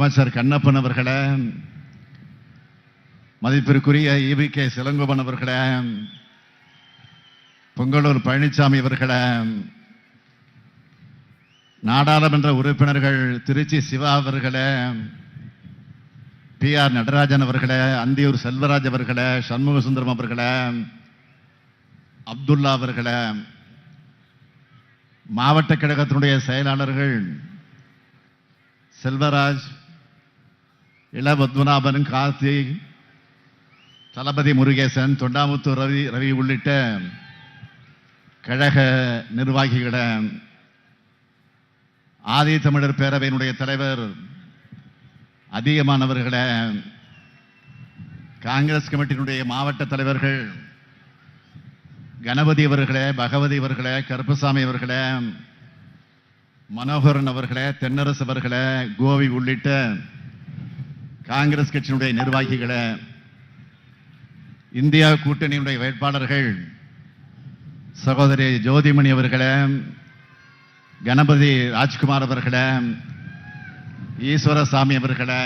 அமைச்சர் கண்ணப்பன் அவர்களே மதிப்பிற்குரிய இவி கே சிலங்கோபன் அவர்களே பொங்கலூர் பழனிசாமி அவர்களே நாடாளுமன்ற உறுப்பினர்கள் திருச்சி சிவா அவர்களே பி ஆர் நடராஜன் அவர்களே அந்தியூர் செல்வராஜ் அவர்களே சண்முக சுந்தரம் அவர்களே அப்துல்லா அவர்களே மாவட்ட கழகத்தினுடைய செயலாளர்கள் செல்வராஜ் இள பத்மநாபன் கார்த்திக் தளபதி முருகேசன் தொண்டாமுத்து ரவி ரவி உள்ளிட்ட கழக நிர்வாகிகள ஆதி தமிழர் பேரவையினுடைய தலைவர் அதிகமானவர்களே காங்கிரஸ் கமிட்டியினுடைய மாவட்ட தலைவர்கள் கணபதி அவர்களே பகவதி அவர்களே கருப்பசாமி அவர்களே மனோகரன் அவர்களே தென்னரசு அவர்களே கோவி உள்ளிட்ட காங்கிரஸ் கட்சியினுடைய நிர்வாகிகளை இந்தியா கூட்டணியினுடைய வேட்பாளர்கள் சகோதரி ஜோதிமணி அவர்களை கணபதி ராஜ்குமார் அவர்களை ஈஸ்வரசாமி அவர்களை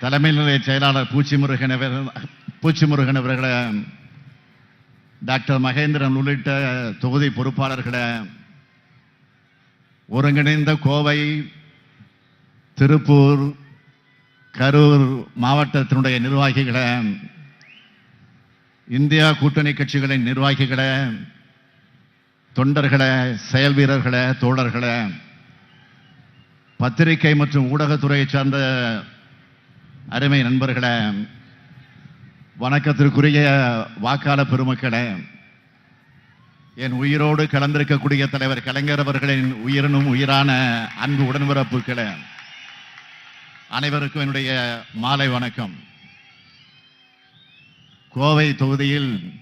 தலைமை நிலைய செயலாளர் பூச்சி முருகன் அவர்- பூச்சி முருகன் அவர்களை டாக்டர் மகேந்திரன் உள்ளிட்ட தொகுதி பொறுப்பாளர்களை ஒருங்கிணைந்த கோவை திருப்பூர் கரூர் மாவட்டத்தினுடைய நிர்வாகிகளை இந்தியா கூட்டணி கட்சிகளின் நிர்வாகிகளை தொண்டர்களை செயல் வீரர்களை தோழர்களை பத்திரிகை மற்றும் ஊடகத்துறையை சார்ந்த அருமை நண்பர்களே வணக்கத்திற்குரிய வாக்காள பெருமக்களே என் உயிரோடு கலந்திருக்கக்கூடிய தலைவர் கலைஞர் அவர்களின் உயிரினும் உயிரான அன்பு உடன்பிறப்புகளே அனைவருக்கும் என்னுடைய மாலை வணக்கம். கோவை தொகுதியில்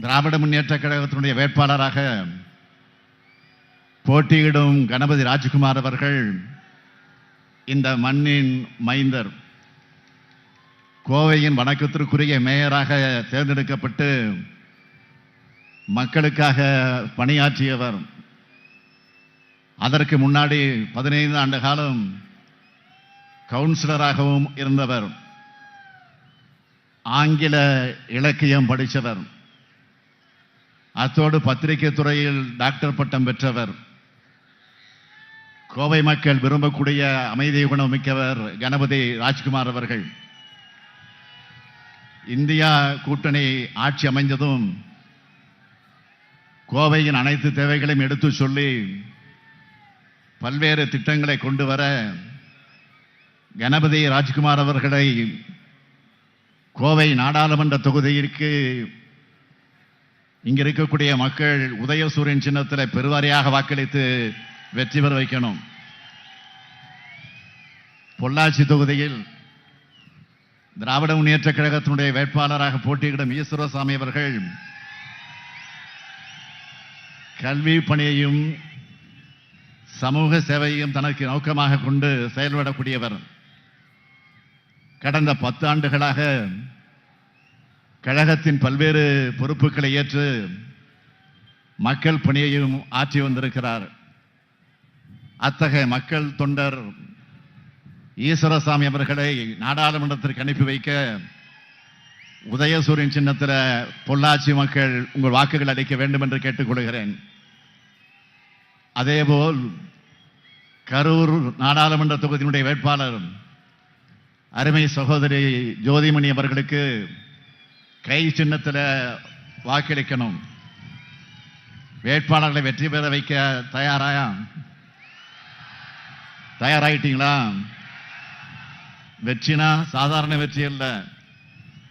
திராவிட முன்னேற்ற கழகத்தினுடைய வேட்பாளராக போட்டியிடும் கணபதி ராஜ்குமார் அவர்கள் இந்த மண்ணின் மைந்தர் கோவையின் வணக்கத்திற்குரிய மேயராக தேர்ந்தெடுக்கப்பட்டு மக்களுக்காக பணியாற்றியவர். அதற்கு முன்னாடி பதினைந்து ஆண்டு காலம் கவுன்சிலராகவும் இருந்தவர். ஆங்கில இலக்கியம் படித்தவர் அத்தோடு பத்திரிகை துறையில் டாக்டர் பட்டம் பெற்றவர். கோவை மக்கள் விரும்பக்கூடிய அமைதி குணம் மிக்கவர் கணபதி ராஜ்குமார் அவர்கள். இந்தியா கூட்டணி ஆட்சி அமைந்ததும் கோவையின் அனைத்து தேவைகளையும் எடுத்து சொல்லி பல்வேறு திட்டங்களை கொண்டு வர கணபதி ராஜ்குமார் அவர்களை கோவை நாடாளுமன்ற தொகுதியிற்கு இங்கே இருக்கக்கூடிய மக்கள் உதயசூரியன் சின்னத்தில் பெருவாரியாக வாக்களித்து வெற்றி பெற வைக்கணும். பொள்ளாச்சி தொகுதியில் திராவிட முன்னேற்ற கழகத்தினுடைய வேட்பாளராக போட்டியிடும் ஈஸ்வரசாமி அவர்கள் கல்வி பணியையும் சமூக சேவையையும் தனக்கு நோக்கமாக கொண்டு செயல்படக்கூடியவர். கடந்த பத்து ஆண்டுகளாக கழகத்தின் பல்வேறு பொறுப்புகளை ஏற்று மக்கள் பணியையும் ஆற்றி வந்திருக்கிறார். அத்தகைய மக்கள் தொண்டர் ஈஸ்வரசாமி அவர்களை நாடாளுமன்றத்திற்கு அனுப்பி வைக்க உதயசூரியன் சின்னத்தில் பொள்ளாச்சி மக்கள் உங்கள் வாக்குகள் அளிக்க வேண்டும் என்று கேட்டுக்கொள்கிறேன். அதேபோல் கரூர் நாடாளுமன்ற தொகுதியினுடைய வேட்பாளர் அருமை சகோதரி ஜோதிமணி அவர்களுக்கு கை சின்னத்தில் வாக்களிக்கணும். வேட்பாளர்களை வெற்றி பெற வைக்க தயாராயா? தயாராயிட்டீங்களா? வெற்றினா சாதாரண வெற்றி அல்ல.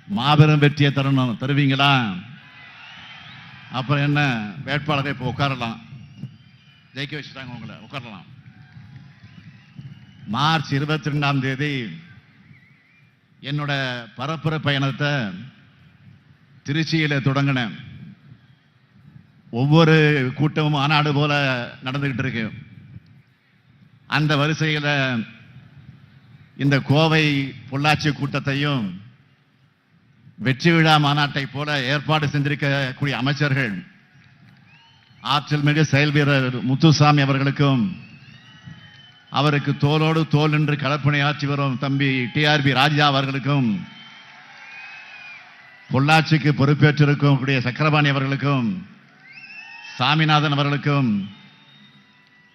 மாபெரும் வெற்றியை தரணும் தருவீங்களா? அப்புறம் என்ன? வேட்பாளரை இப்போ உட்காரலாம். ஜெயிக்க வச்சுட்டாங்க உங்களை உட்காரலாம். மார்ச் இருபத்தி ரெண்டாம் தேதி என்னோட பரப்புர பயணத்தை திருச்சியில் தொடங்கினேன். ஒவ்வொரு கூட்டமும் மாநாடு போல நடந்துக்கிட்டு இருக்கு. அந்த வரிசையில் இந்த கோவை பொள்ளாச்சி கூட்டத்தையும் வெற்றி விழா மாநாட்டை போல ஏற்பாடு செஞ்சிருக்கக்கூடிய அமைச்சர்கள் ஆற்றல் மிகு செயல் வீரர் முத்துசாமி அவர்களுக்கும் அவருக்கு தோளோடு தோல் என்று களப்பணியாற்றி வரும் தம்பி டிஆர்பி ராஜா அவர்களுக்கும் பொள்ளாச்சிக்கு பொறுப்பேற்றிருக்கும் கூடிய சக்கரபாணி அவர்களுக்கும் சாமிநாதன் அவர்களுக்கும்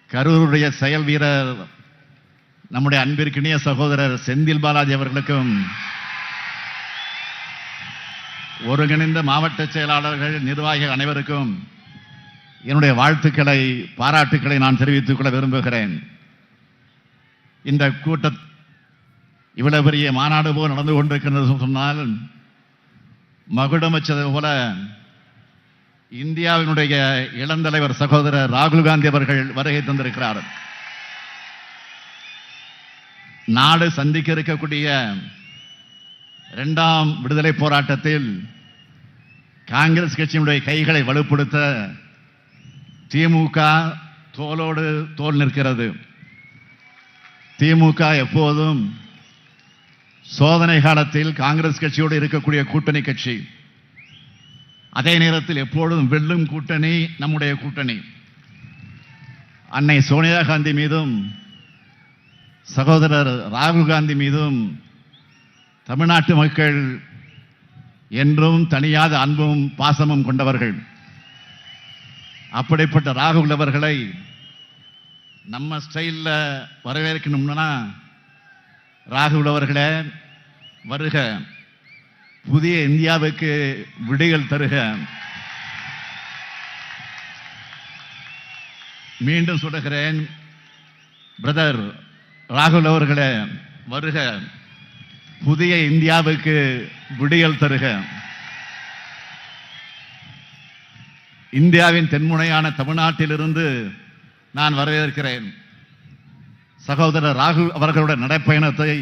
கரூருடைய செயல் வீரர் நம்முடைய அன்பிற்கினிய சகோதரர் செந்தில் பாலாஜி அவர்களுக்கும் ஒருங்கிணைந்த மாவட்ட செயலாளர்கள் நிர்வாகிகள் அனைவருக்கும் என்னுடைய வாழ்த்துக்களை பாராட்டுக்களை நான் தெரிவித்துக் கொள்ள விரும்புகிறேன். இந்த கூட்ட இவ்வளவு பெரிய மாநாடு போல் நடந்து கொண்டிருக்கிறது சொன்னால் மகுடம் வச்சது போல இந்தியாவினுடைய இளந்தலைவர் சகோதரர் ராகுல் காந்தி அவர்கள் வருகை தந்திருக்கிறார். நாடு சந்திக்க இருக்கக்கூடிய இரண்டாம் விடுதலை போராட்டத்தில் காங்கிரஸ் கட்சியினுடைய கைகளை வலுப்படுத்த திமுக தோலோடு தோல் நிற்கிறது. திமுக எப்போதும் சோதனை காலத்தில் காங்கிரஸ் கட்சியோடு இருக்கக்கூடிய கூட்டணி கட்சி. அதே நேரத்தில் எப்பொழுதும் வெல்லும் கூட்டணி நம்முடைய கூட்டணி. அன்னை சோனியா காந்தி மீதும் சகோதரர் ராகுல் காந்தி மீதும் தமிழ்நாட்டு மக்கள் என்றும் தனியாத அன்பும் பாசமும் கொண்டவர்கள். அப்படிப்பட்ட ராகுல் அவர்களை நம்ம ஸ்டைலில் வரவேற்கணும்னா ராகுல் அவர்களே வருக. புதிய இந்தியாவுக்கு விடிகள் தருக. மீண்டும் சொல்லுகிறேன் பிரதர் ராகுல் அவர்களே வருக. புதிய இந்தியாவுக்கு விடியல் தருக. இந்தியாவின் தென்முனையான தமிழ்நாட்டிலிருந்து நான் வரவேற்கிறேன். சகோதரர் ராகுல் அவர்களுடைய நடைப்பயணத்தை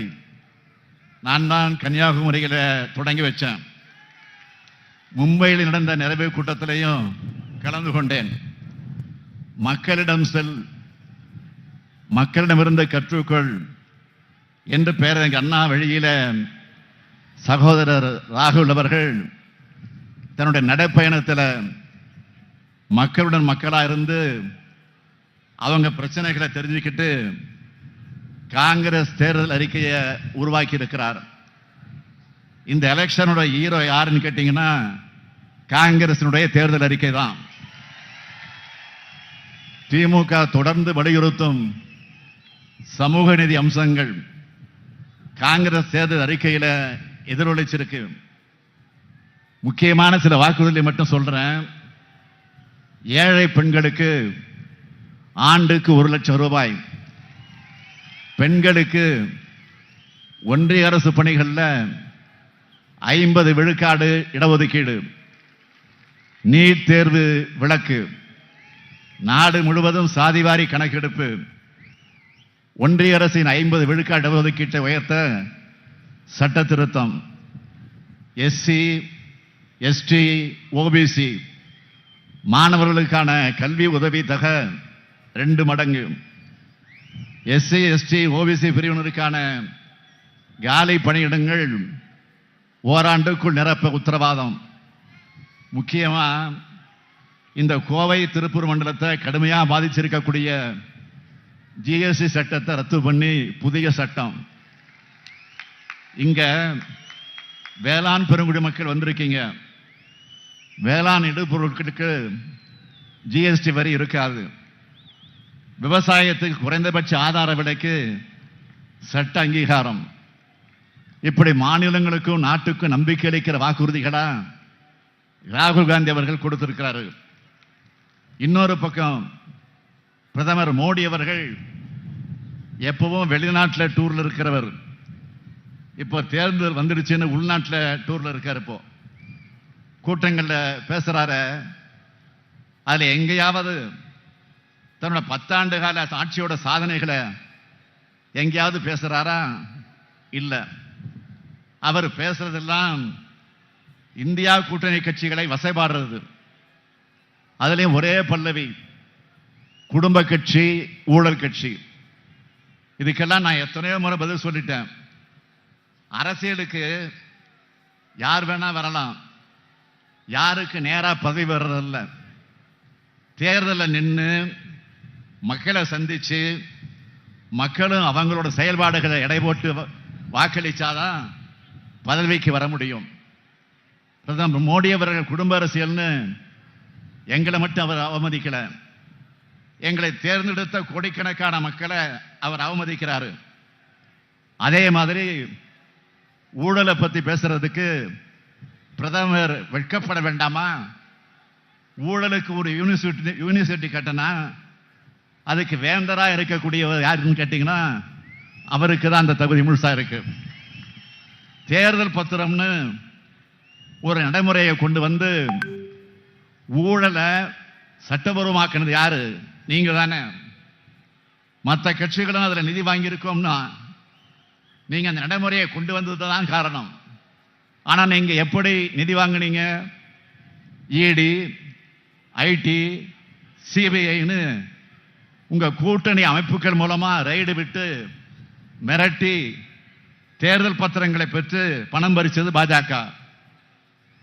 நான் தான் கன்னியாகுமரியில் தொடங்கி வச்சேன். மும்பையில் நடந்த நிறைவு கூட்டத்திலையும் கலந்து கொண்டேன். மக்களிடம் செல் மக்களிடமிருந்து கற்றுக்கொள் என்று பேரறிஞர் அண்ணா வழியில் சகோதரர் ராகுல் அவர்கள் தன்னுடைய நடைப்பயணத்தில் மக்களுடன் மக்களாக இருந்து அவங்க பிரச்சனைகளை தெரிஞ்சுக்கிட்டு காங்கிரஸ் தேர்தல் அறிக்கையை உருவாக்கி இருக்கிறார் இந்த எலெக்ஷனோட ஹீரோ யாருன்னு கேட்டீங்கன்னா காங்கிரசினுடைய தேர்தல் அறிக்கை தான் திமுக தொடர்ந்து வலியுறுத்தும் சமூக நிதி அம்சங்கள் காங்கிரஸ் தேர்தல் அறிக்கையில் எதிரொலிச்சிருக்கு. முக்கியமான சில வாக்குறுதிகளை மட்டும் சொல்றேன். ஏழை பெண்களுக்கு ஆண்டுக்கு ஒரு லட்சம் ரூபாய். பெண்களுக்கு ஒன்றிய அரசு பணிகளில் ஐம்பது விழுக்காடு இடஒதுக்கீடு. நீட் தேர்வு விலக்கு நாடு முழுவதும் சாதிவாரி கணக்கெடுப்பு. ஒன்றிய அரசின் ஐம்பது விழுக்காடு இடஒதுக்கீட்டை உயர்த்த சட்ட திருத்தம் எஸ்சி எஸ்டி ஓபிசி மாணவர்களுக்கான கல்வி உதவி தக ரெண்டு மடங்கு. எஸ்சி எஸ்டி ஓபிசி பிரிவினருக்கான காலை பணியிடங்கள் ஓராண்டுக்குள் நிரப்ப உத்தரவாதம். முக்கியமாக இந்த கோவை திருப்பூர் மண்டலத்தை கடுமையாக பாதிச்சிருக்கக்கூடிய ஜிஎஸ்டி சட்டத்தை ரத்து பண்ணி புதிய சட்டம். இங்கே வேளாண் பெருங்குடி மக்கள் வந்திருக்கீங்க. வேளாண் இடுபொருட்களுக்கு ஜிஎஸ்டி வரி இருக்காது. விவசாயத்துக்கு குறைந்தபட்ச ஆதார விலைக்கு சட்ட அங்கீகாரம். இப்படி மாநிலங்களுக்கும் நாட்டுக்கும் நம்பிக்கை அளிக்கிற வாக்குறுதிகளா ராகுல் காந்தி அவர்கள் கொடுத்திருக்கிறாரு. இன்னொரு பக்கம் பிரதமர் மோடி அவர்கள் எப்பவும் வெளிநாட்டில் டூரில் இருக்கிறவர். இப்போ தேர்தல் வந்துடுச்சுன்னு உள்நாட்டில் டூரில் இருக்கார் இப்போ. கூட்டங்களில் பேசுகிறார அதில் எங்கேயாவது தன்னோட பத்தாண்டு கால ஆட்சியோட சாதனைகளை எங்கேயாவது பேசுகிறாரா இல்லை. அவர் பேசுறதெல்லாம் இந்தியா கூட்டணி கட்சிகளை வசைபாடுறது. அதுலேயும் ஒரே பல்லவி. குடும்ப கட்சி ஊழல் கட்சி. இதுக்கெல்லாம் நான் எத்தனையோ முறை பதில் சொல்லிட்டேன். அரசியலுக்கு யார் வேணா வரலாம். யாருக்கு நேராக பதவி வர்றதில்ல. தேர்தலில் நின்று மக்களை சந்தித்து மக்களும் அவங்களோட செயல்பாடுகளை எடை போட்டு வாக்களித்தாதான் பதவிக்கு வர முடியும். பிரதமர் மோடி அவர்கள் குடும்ப அரசியல்னு எங்களை மட்டும் அவர் அவமதிக்கலை. எங்களை தேர்ந்தெடுத்த கோடிக்கணக்கான மக்களை அவர் அவமதிக்கிறாரு. அதே மாதிரி ஊழலை பற்றி பேசுறதுக்கு பிரதமர் வெட்கப்பட வேண்டாமா? ஊழலுக்கு ஒரு யூனிவர்சிட்டி யூனிவர்சிட்டி கட்டினா அதுக்கு வேந்தரா இருக்கக்கூடியவர் யாருன்னு கேட்டீங்கன்னா அவருக்கு தான் அந்த தகுதி முழுசா இருக்கு. தேர்தல் பத்திரம்னு ஒரு நடைமுறையை கொண்டு வந்து ஊழலை சட்டபூர்வமாக்கினது யாரு? நீங்க தானே. மற்ற கட்சிகளும் அதில் நிதி வாங்கியிருக்கோம்னா நீங்க அந்த நடைமுறையை கொண்டு வந்தது தான் காரணம். ஆனா நீங்க எப்படி நிதி வாங்குனீங்க? இடி ஐடி சிபிஐன்னு உங்கள் கூட்டணி அமைப்புகள் மூலமாக ரைடு விட்டு மிரட்டி தேர்தல் பத்திரங்களை பெற்று பணம் பறித்தது பாஜக.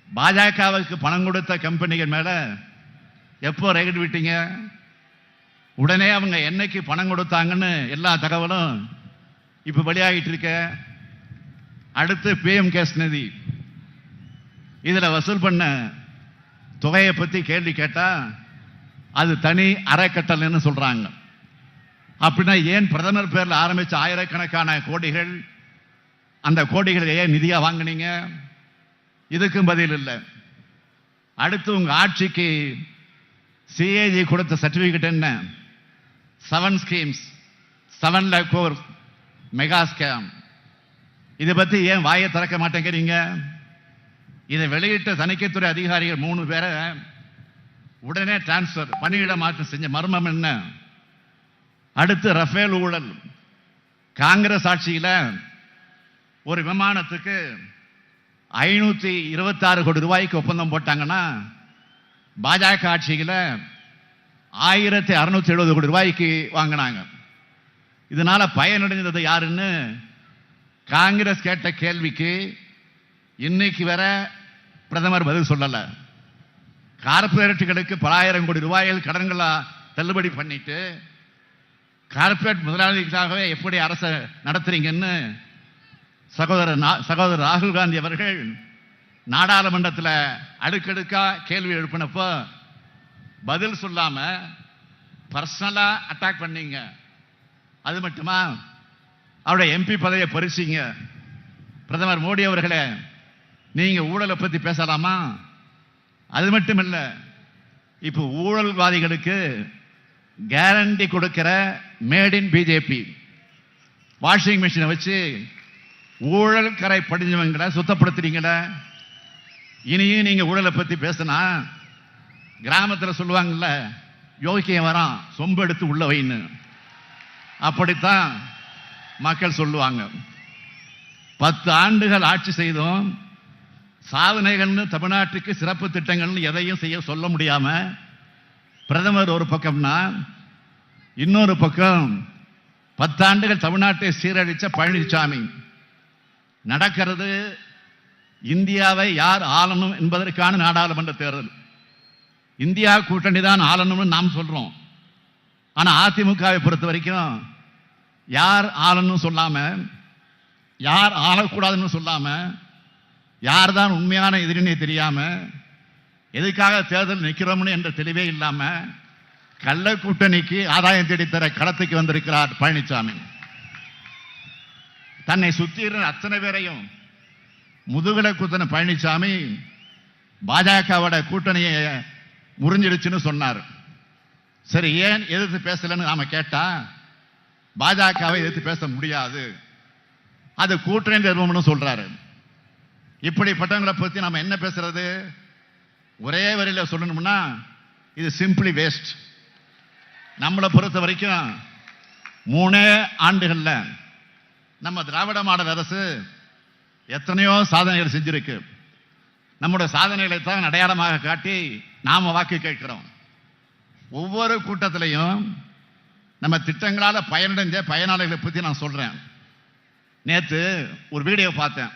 பாஜகவுக்கு பணம் கொடுத்த கம்பெனிகள் மேலே எப்போ ரைடு விட்டீங்க? உடனே அவங்க என்னைக்கு பணம் கொடுத்தாங்கன்னு எல்லா தகவலும் இப்போ வெளியாகிட்டு இருக்க. அடுத்து பிஎம் கேஸ் நிதி இதில் வசூல் பண்ண தொகையை பற்றி கேள்வி கேட்டால் அது தனி அறக்கட்டளைன்னு சொல்கிறாங்க அப்படின்னா ஏன் பிரதமர் பேரில் ஆரம்பித்த ஆயிரக்கணக்கான கோடிகள்? அந்த கோடிகளை ஏன் நிதியாக வாங்குனீங்க? இதுக்கும் பதில் இல்லை. அடுத்து உங்கள் ஆட்சிக்கு சிஏஜி கொடுத்த சர்டிஃபிகேட் என்ன? Seven schemes seven lakh crore mega scam இதை பற்றி ஏன் வாயை திறக்க மாட்டேங்கிறீங்க இதை வெளியிட்ட தணிக்கைத்துறை அதிகாரிகள் மூணு பேரை உடனே டிரான்ஸ்ஃபர் பணியிட மாற்றம் செஞ்ச மர்மம் என்ன? அடுத்து ரஃபேல் ஊழல். காங்கிரஸ் ஆட்சியில் ஒரு விமானத்துக்கு ஐநூற்றி இருபத்தாறு கோடி ரூபாய்க்கு ஒப்பந்தம் போட்டாங்கன்னா பாஜக ஆட்சியில் ஆயிரத்தி அறுநூத்தி எழுபது கோடி ரூபாய்க்கு வாங்கினாங்க. இதனால் பயனடைந்தது யாருன்னு காங்கிரஸ் கேட்ட கேள்விக்கு இன்னைக்கு வர பிரதமர் பதில் சொல்லலை. கார்பரேட்டுகளுக்கு பலாயிரம் கோடி ரூபாய்கள் கடன்களாக தள்ளுபடி பண்ணிட்டு கார்பரேட் முதலாளிகளாகவே எப்படி அரசை நடத்துறீங்கன்னு சகோதரர் நா- சகோதரர் ராகுல் காந்தி அவர்கள் நாடாளுமன்றத்தில் அடுக்கடுக்காக கேள்வி எழுப்பினப்போ பதில் சொல்லாமல் பர்சனலாக அட்டாக் பண்ணீங்க. அது மட்டுமா? அவருடைய எம்பி பதவியை பறிச்சிங்க. பிரதமர் மோடி அவர்களே நீங்கள் ஊழலை பற்றி பேசலாமா? அது மட்டும் இல்லை இப்போ ஊழல்வாதிகளுக்கு கேரண்டி கொடுக்கிற மேட் இன் பிஜேபி வாஷிங் மிஷினை வச்சு ஊழல் கரை படிஞ்சவங்களை சுத்தப்படுத்துறீங்கள இனியும் நீங்கள் ஊழலை பற்றி பேசினா கிராமத்தில் சொல்லுவாங்கல்ல யோகியம் வரான் சொம்பு எடுத்து உள்ள வைன்னு. அப்படித்தான் மக்கள் சொல்லுவாங்க. பத்து ஆண்டுகள் ஆட்சி செய்தோம் சாதனைகள்னு தமிழ்நாட்டுக்கு சிறப்பு திட்டங்கள்னு எதையும் செய்ய சொல்ல முடியாமல் பிரதமர் ஒரு பக்கம்னா இன்னொரு பக்கம் பத்தாண்டுகள் தமிழ்நாட்டை சீரழிச்ச பழனிசாமி நடக்கிறது இந்தியாவை யார் ஆளணும் என்பதற்கான நாடாளுமன்ற தேர்தல். இந்தியா கூட்டணி தான் ஆளணும்னு நாம் சொல்கிறோம் ஆனால் அதிமுகவை பொறுத்த வரைக்கும் யார் ஆளணும்னு சொல்லாமல் யார் ஆளக்கூடாதுன்னு சொல்லாமல் யார் தான் உண்மையான எதிரினே தெரியாமல் எதுக்காக தேர்தல் நிற்கிறோம்னு என்ற தெளிவே இல்லாமல் கள்ள கூட்டணிக்கு ஆதாயம் தேடித்தர களத்துக்கு வந்திருக்கிறார் பழனிசாமி. தன்னை சுத்திர அத்தனை பேரையும் முதுகலை குத்தின பழனிசாமி பாஜகவோட கூட்டணியை முறிஞ்சிடுச்சுன்னு சொன்னார். சரி ஏன் எதிர்த்து பேசலன்னு நாம கேட்டா பாஜகவை எதிர்த்து பேச முடியாது. அது கூட்டணி நிறுவனம்னு சொல்றாரு. இப்படிப்பட்டவங்களை பத்தி நாம என்ன பேசுறது? ஒரே வரியில் சொல்லணும்னா இது சிம்பிளி வேஸ்ட் நம்மளை பொறுத்த வரைக்கும் மூணே ஆண்டுகளில் நம்ம திராவிட மாடல் அரசு எத்தனையோ சாதனைகள் செஞ்சிருக்கு. நம்முடைய சாதனைகளை தான் அடையாளமாக காட்டி நாம் வாக்கு கேட்கிறோம். ஒவ்வொரு கூட்டத்திலையும் நம்ம திட்டங்களால் பயனடைஞ்ச பயனாளிகளை பற்றி நான் சொல்கிறேன் நேற்று ஒரு வீடியோ பார்த்தேன்.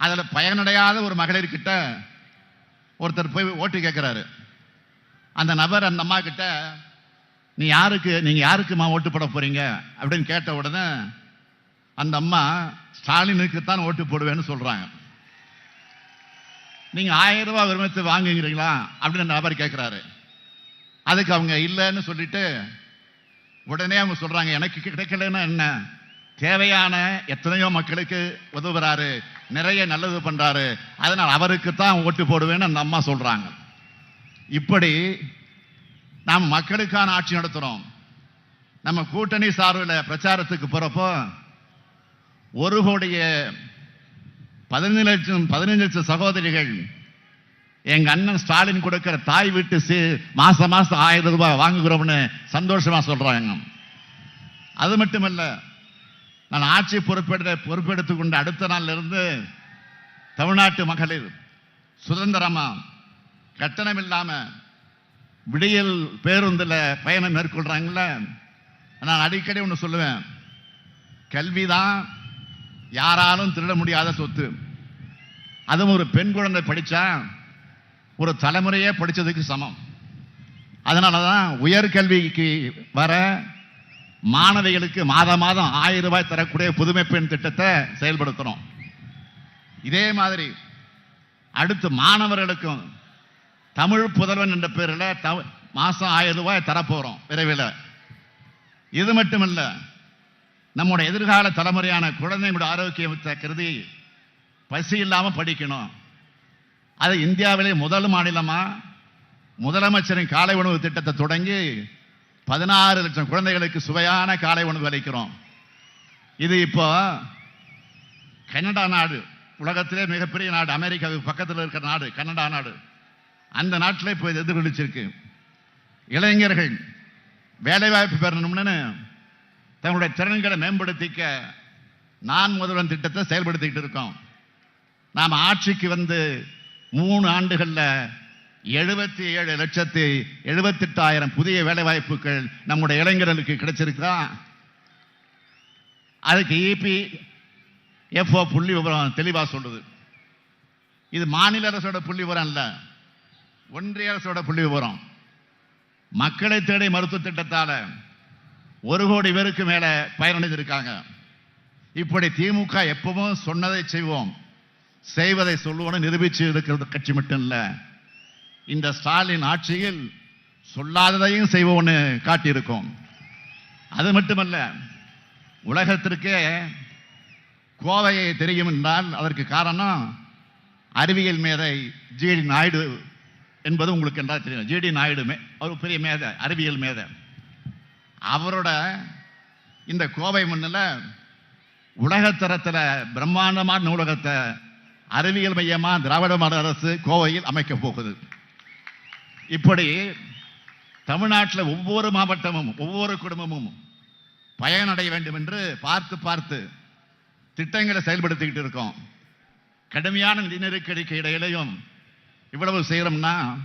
அதில் பயனடையாத ஒரு மகளிர்கிட்ட ஒருத்தர் போய் ஓட்டு கேட்குறாரு அந்த நபர் அந்த அம்மா கிட்ட நீ யாருக்கு நீங்கள் யாருக்குமா ஓட்டு போட போகிறீங்க அப்படின்னு கேட்ட உடனே அந்த அம்மா ஸ்டாலினுக்கு தான் ஓட்டு போடுவேன்னு சொல்கிறாங்க நீங்கள் ஆயிரம் ரூபாய் விரும்பத்து வாங்குங்கிறீங்களா அப்படின்னு அந்த நபர் கேட்குறாரு அதுக்கு அவங்க இல்லைன்னு சொல்லிட்டு உடனே அவங்க சொல்கிறாங்க எனக்கு கிடைக்கலன்னா என்ன? தேவையான எத்தனையோ மக்களுக்கு உதவுறாரு நிறைய நல்லது பண்ணுறாரு அதனால் அவருக்கு தான் ஓட்டு போடுவேன்னு அந்த அம்மா சொல்கிறாங்க இப்படி நாம் மக்களுக்கான ஆட்சி நடத்துகிறோம் நம்ம கூட்டணி சார்பில் பிரச்சாரத்துக்கு போகிறப்போ ஒரு கோடிய பதினஞ்சு லட்சம் பதினஞ்சு லட்சம் சகோதரிகள் எங்கள் அண்ணன் ஸ்டாலின் கொடுக்கிற தாய் வீட்டு சி மாதம் மாதம் ஆயிரம் ரூபாய் வாங்குகிறோம்னு சந்தோஷமாக சொல்கிறாங்க அது மட்டுமல்ல நான் ஆட்சி பொறுப்பெடு பொறுப்பெடுத்து கொண்ட அடுத்த நாள்ல இருந்து தமிழ்நாட்டு மகளிர் சுதந்திரமாக கட்டணம் இல்லாமல் விடியல் பேருந்தில் பயணம் மேற்கொள்கிறாங்கள நான் அடிக்கடி ஒன்று சொல்லுவேன். கல்வி தான் யாராலும் திருட முடியாத சொத்து. அதுவும் ஒரு பெண் குழந்தை படித்தா ஒரு தலைமுறையே படித்ததுக்கு சமம். அதனால தான் உயர்கல்விக்கு வர மாணவிகளுக்கு மாதம் மாதம் ஆயிரம் ரூபாய் தரக்கூடிய புதுமை பெண் திட்டத்தை செயல்படுத்தணும் இதே மாதிரி அடுத்து மாணவர்களுக்கும் தமிழ் புதல்வன் என்ற பேரில் தவ- மாதம் ஆயிரம் ரூபாய் தரப்போகிறோம் விரைவில். இது மட்டுமல்ல நம்முடைய எதிர்கால தலைமுறையான குழந்தைங்களோட ஆரோக்கியத்தை கருதி பசி இல்லாமல் படிக்கணும். அது இந்தியாவிலே முதல் மாநிலமாக முதலமைச்சரின் காலை உணவு திட்டத்தை தொடங்கி பதினாறு லட்சம் குழந்தைகளுக்கு சுவையான காலை உணவு அளிக்கிறோம். இது இப்போ கனடா நாடு. உலகத்திலே மிகப்பெரிய நாடு. அமெரிக்காவுக்கு பக்கத்தில் இருக்கிற நாடு கனடா நாடு. அந்த நாட்டில் இப்போ இது எதிர்கொலிச்சிருக்கு இளைஞர்கள் வேலைவாய்ப்பு பெறணும்னு தங்களுடைய திறன்களை மேம்படுத்திக்க நான் முதல்வன் திட்டத்தை செயல்படுத்திக்கிட்டு இருக்கோம். நாம் ஆட்சிக்கு வந்து மூணு ஆண்டுகளில் எழுபத்தி ஏழு லட்சத்தி எழுபத்தெட்டாயிரம் புதிய வேலைவாய்ப்புகள் நம்முடைய இளைஞர்களுக்கு கிடைச்சிருக்கா அதுக்கு இபி எஃப்ஓ புள்ளி விவரம் தெளிவாக சொல்லுது இது மாநில அரசோட புள்ளி விவரம் இல்லை. ஒன்றிய அரசோட புள்ளி விவரம். மக்களை தேடி மருத்துவ திட்டத்தால் ஒரு கோடி பேருக்கு மேலே பயனடைஞ்சிருக்காங்க. இப்படி திமுக எப்பவும் சொன்னதை செய்வோம். செய்வதை சொல்லுவோம்னு நிரூபிச்சு இருக்கிறது கட்சி மட்டும் இல்லை. இந்த ஸ்டாலின் ஆட்சியில் சொல்லாததையும் செய்வோம்னு காட்டியிருக்கோம். அது மட்டுமல்ல உலகத்திற்கே கோவையை தெரியும் என்றால் அதற்கு காரணம் அறிவியல் மேதை ஜிடி நாயுடு என்பது உங்களுக்கு என்றால் தெரியும். ஜிடி நாயுடு மே- அவர் பெரிய மேதை அறிவியல் மேதை. அவரோட இந்த கோவை மண்ணில் உலகத்தரத்தில் பிரம்மாண்டமான நூலகத்தை அறிவியல் மையமாக திராவிட மாநில அரசு கோவையில் அமைக்கப் போகுது. இப்படி தமிழ்நாட்டில் ஒவ்வொரு மாவட்டமும் ஒவ்வொரு குடும்பமும் பயனடைய வேண்டும் என்று பார்த்து பார்த்து திட்டங்களை செயல்படுத்திக்கிட்டு இருக்கோம். கடுமையான நிதி நெருக்கடிக்கு இடையிலையும் இவ்வளவு செய்கிறோம்னா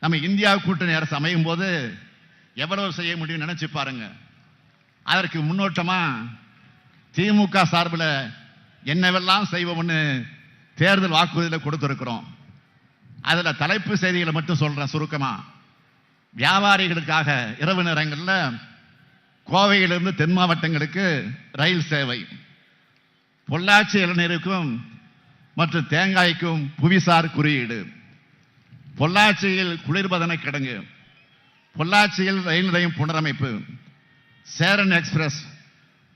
நம்ம இந்தியா கூட்டணி அரசு அமையும் போது எவ்வளவு செய்ய முடியும் நினச்சி பாருங்க. அதற்கு முன்னோட்டமாக திமுக சார்பில் என்னவெல்லாம் செய்வோம்னு தேர்தல் வாக்குறுதியில் கொடுத்துருக்குறோம். அதில் தலைப்பு செய்திகளை மட்டும் சொல்கிறேன் சுருக்கமாக வியாபாரிகளுக்காக இரவு நேரங்களில் கோவையிலிருந்து தென் மாவட்டங்களுக்கு ரயில் சேவை. பொள்ளாச்சி இளநீருக்கும் மற்றும் தேங்காய்க்கும் புவிசார் குறியீடு. பொள்ளாச்சியில் குளிர்பதன கிடங்கு. பொள்ளாச்சியில் ரயில் நிலையம் புனரமைப்பு. சேரன் எக்ஸ்பிரஸ்.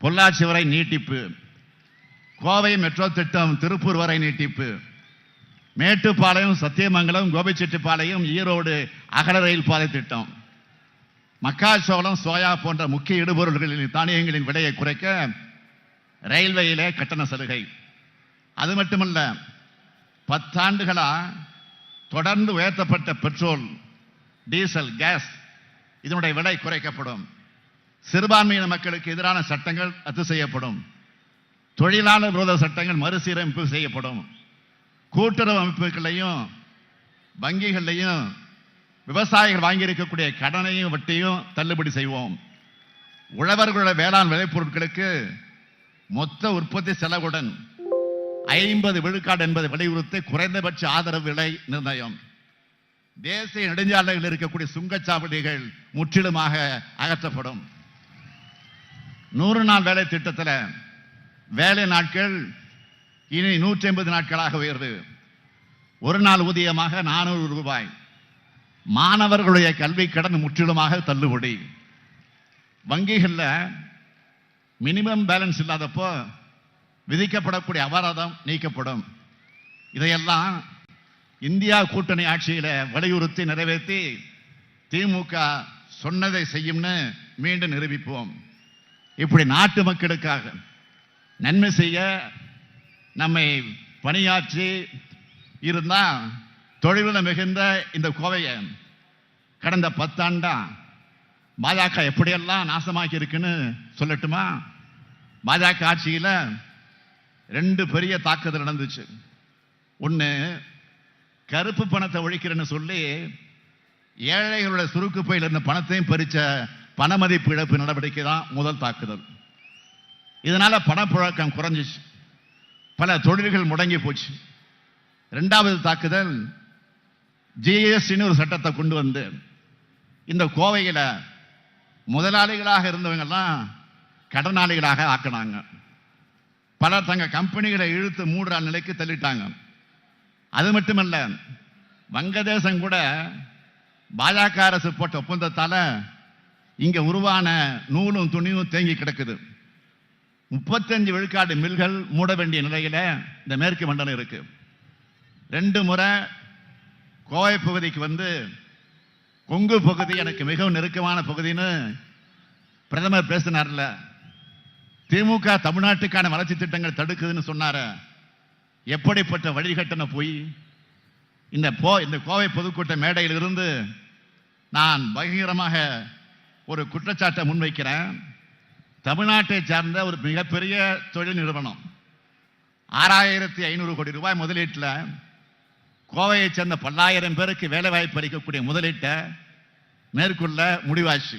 பொள்ளாச்சி வரை நீட்டிப்பு. கோவை மெட்ரோ திட்டம் திருப்பூர் வரை நீட்டிப்பு. மேட்டுப்பாளையம் சத்தியமங்கலம் கோபிச்செட்டிப்பாளையம் ஈரோடு அகல ரயில் பாதை திட்டம். மக்காச்சோளம் சோயா போன்ற முக்கிய இடுபொருள்களின் தானியங்களின் விலையை குறைக்க ரயில்வேயிலே கட்டண சலுகை. அது மட்டுமல்ல பத்தாண்டுகளா தொடர்ந்து உயர்த்தப்பட்ட பெட்ரோல் டீசல் கேஸ் இதனுடைய விலை குறைக்கப்படும். சிறுபான்மையின மக்களுக்கு எதிரான சட்டங்கள் ரத்து செய்யப்படும். தொழிலாளர் விரோத சட்டங்கள் மறுசீரமைப்பு செய்யப்படும். கூட்டுறவு அமைப்புகளையும் வங்கிகள்லையும் விவசாயிகள் வாங்கியிருக்கக்கூடிய கடனையும் வட்டியும் தள்ளுபடி செய்வோம். உழவர்களுடைய வேளாண் விளைபொருட்களுக்கு மொத்த உற்பத்தி செலவுடன் ஐம்பது விழுக்காடு என்பதை வலியுறுத்தி குறைந்தபட்ச ஆதரவு விலை நிர்ணயம். தேசிய நெடுஞ்சாலைகளில் இருக்கக்கூடிய சுங்கச்சாவடிகள் முற்றிலுமாக அகற்றப்படும். நூறு நாள் வேலை திட்டத்தில் வேலை நாட்கள் இனி நூற்றி ஐம்பது நாட்களாக உயர்வு ஒரு நாள் ஊதியமாக நானூறு ரூபாய். மாணவர்களுடைய கல்வி கடன் முற்றிலுமாக தள்ளுபடி. வங்கிகளில் மினிமம் பேலன்ஸ் இல்லாதப்போ விதிக்கப்படக்கூடிய அபராதம் நீக்கப்படும். இதையெல்லாம் இந்தியா கூட்டணி ஆட்சியில் வலியுறுத்தி நிறைவேற்றி திமுக சொன்னதை செய்யும்னு மீண்டும் நிரூபிப்போம். இப்படி நாட்டு மக்களுக்காக நன்மை செய்ய நம்மை பணியாற்றி இருந்தால் தொழிலில் மிகுந்த இந்த கோவையை கடந்த பத்தாண்டா பாஜக எப்படியெல்லாம் நாசமாக்கி இருக்குன்னு சொல்லட்டுமா? பாஜக ஆட்சியில் ரெண்டு பெரிய தாக்குதல் நடந்துச்சு. ஒன்று கருப்பு பணத்தை ஒழிக்கிறேன்னு சொல்லி ஏழைகளோட சுருக்கு பையில் இருந்த பணத்தையும் பறித்த பணமதிப்பு இழப்பு நடவடிக்கை தான் முதல் தாக்குதல். இதனால் பணப்புழக்கம் குறைஞ்சிச்சு. பல தொழில்கள் முடங்கி போச்சு. ரெண்டாவது தாக்குதல் ஜிஎஸ்டின்னு ஒரு சட்டத்தை கொண்டு வந்து இந்த கோவையில் முதலாளிகளாக இருந்தவங்கெல்லாம் கடனாளிகளாக ஆக்கினாங்க. பலர் தங்க கம்பெனிகளை இழுத்து மூடுற நிலைக்கு தள்ளிட்டாங்க. அது மட்டுமல்ல வங்கதேசம் கூட பாஜக அரசு போட்ட ஒப்பந்தத்தால் இங்கே உருவான நூலும் துணியும் தேங்கி கிடக்குது. முப்பத்தஞ்சு விழுக்காடு மில்கள் மூட வேண்டிய நிலையில் இந்த மேற்கு மண்டலம் இருக்கு. ரெண்டு முறை கோவை பகுதிக்கு வந்து கொங்கு பகுதி எனக்கு மிகவும் நெருக்கமான பகுதின்னு பிரதமர் பேசினார்ல. திமுக தமிழ்நாட்டுக்கான வளர்ச்சி திட்டங்கள் தடுக்குதுன்னு சொன்னார. எப்படிப்பட்ட வழிகட்டணம் போய் இந்த போ இந்த கோவை பொதுக்கூட்ட மேடையில் இருந்து நான் பகிரமாக ஒரு குற்றச்சாட்டை முன்வைக்கிறேன். தமிழ்நாட்டை சார்ந்த ஒரு மிகப்பெரிய தொழில் நிறுவனம். ஆறாயிரத்தி ஐநூறு கோடி ரூபாய் முதலீட்டில் கோவையை சேர்ந்த பல்லாயிரம் பேருக்கு வேலைவாய்ப்பு அளிக்கக்கூடிய முதலீட்டை மேற்கொள்ள முடிவாச்சு.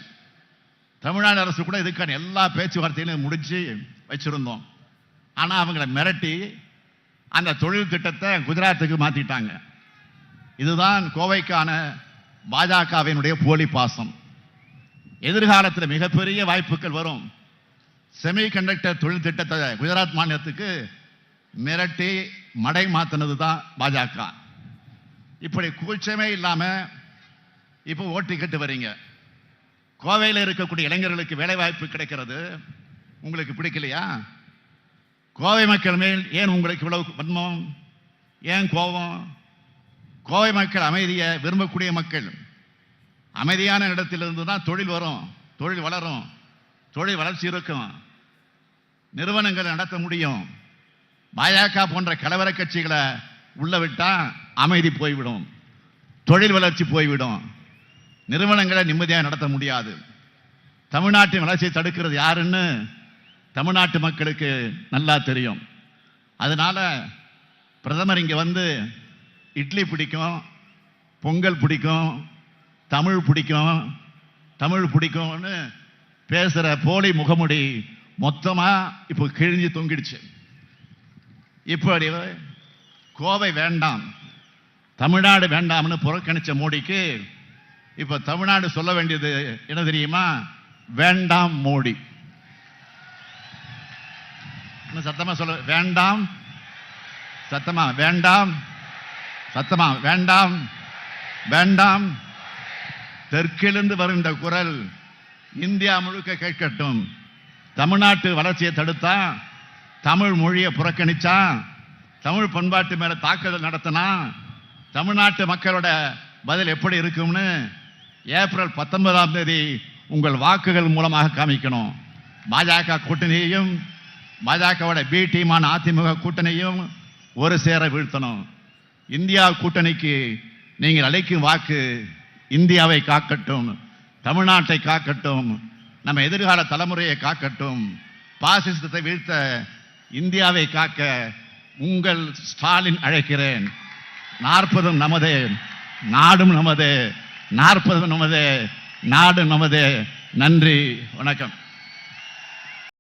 தமிழ்நாடு அரசு கூட இதுக்கான எல்லா பேச்சுவார்த்தையிலும் முடிச்சு வச்சுருந்தோம். ஆனால் அவங்கள மிரட்டி அந்த தொழில் திட்டத்தை குஜராத்துக்கு மாற்றிட்டாங்க இதுதான் கோவைக்கான பாஜகவினுடைய போலி பாசம். எதிர்காலத்தில் மிகப்பெரிய வாய்ப்புகள் வரும். செமி கண்டக்டர் தொழில் திட்டத்தை குஜராத் மாநிலத்துக்கு மிரட்டி மடை மாத்தினது தான் பாஜக. இப்படி கூச்சமே இல்லாமல் இப்போ ஓட்டி கட்டு வரீங்க. கோவையில் இருக்கக்கூடிய இளைஞர்களுக்கு வேலைவாய்ப்பு கிடைக்கிறது. உங்களுக்கு பிடிக்கலையா? கோவை மக்கள் மேல் ஏன் உங்களுக்கு இவ்வளவு வன்மம்? ஏன் கோபம்? கோவை மக்கள் அமைதியை விரும்பக்கூடிய மக்கள். அமைதியான இடத்திலிருந்து தான் தொழில் வரும். தொழில் வளரும். தொழில் வளர்ச்சி இருக்கும். நிறுவனங்களை நடத்த முடியும். பாஜக போன்ற கலவர கட்சிகளை உள்ள விட்டா அமைதி போய்விடும். தொழில் வளர்ச்சி போய்விடும். நிறுவனங்களை நிம்மதியாக நடத்த முடியாது. தமிழ்நாட்டின் வளர்ச்சியை தடுக்கிறது யாருன்னு தமிழ்நாட்டு மக்களுக்கு நல்லா தெரியும். அதனால் பிரதமர் இங்கே வந்து இட்லி பிடிக்கும் பொங்கல் பிடிக்கும் தமிழ் பிடிக்கும் தமிழ் பிடிக்கும்னு பேசுகிற போலி முகமுடி மொத்தமாக இப்போ கிழிஞ்சு தொங்கிடுச்சு. இப்படி கோவை வேண்டாம் தமிழ்நாடு வேண்டாம்னு புறக்கணித்த மோடிக்கு இப்போ தமிழ்நாடு சொல்ல வேண்டியது என்ன தெரியுமா? வேண்டாம் மோடி. இன்னும் சொல்ல வேண்டாம் சத்தமா வேண்டாம் சத்தமா வேண்டாம் வேண்டாம். தெற்கிலிருந்து வருகின்ற குரல் இந்தியா முழுக்க கேட்கட்டும். தமிழ்நாட்டு வளர்ச்சியை தடுத்தா தமிழ் மொழியை புறக்கணிச்சா தமிழ் பண்பாட்டு மேலே தாக்குதல் நடத்தினா தமிழ்நாட்டு மக்களோட பதில் எப்படி இருக்கும்னு ஏப்ரல் பத்தொன்பதாம் தேதி உங்கள் வாக்குகள் மூலமாக காமிக்கணும். பாஜக கூட்டணியையும் பாஜகவோட பி டீமான அதிமுக கூட்டணியும் ஒரு சேர வீழ்த்தணும். இந்தியா கூட்டணிக்கு நீங்கள் அழைக்கும் வாக்கு இந்தியாவை காக்கட்டும் தமிழ்நாட்டை காக்கட்டும் நம்ம எதிர்கால தலைமுறையை காக்கட்டும். பாசிசத்தை வீழ்த்த இந்தியாவை காக்க உங்கள் ஸ்டாலின் அழைக்கிறேன். நாற்பதும் நமது நாடும் நமது நாற்பதும் நமது நாடு நமது. நன்றி வணக்கம்.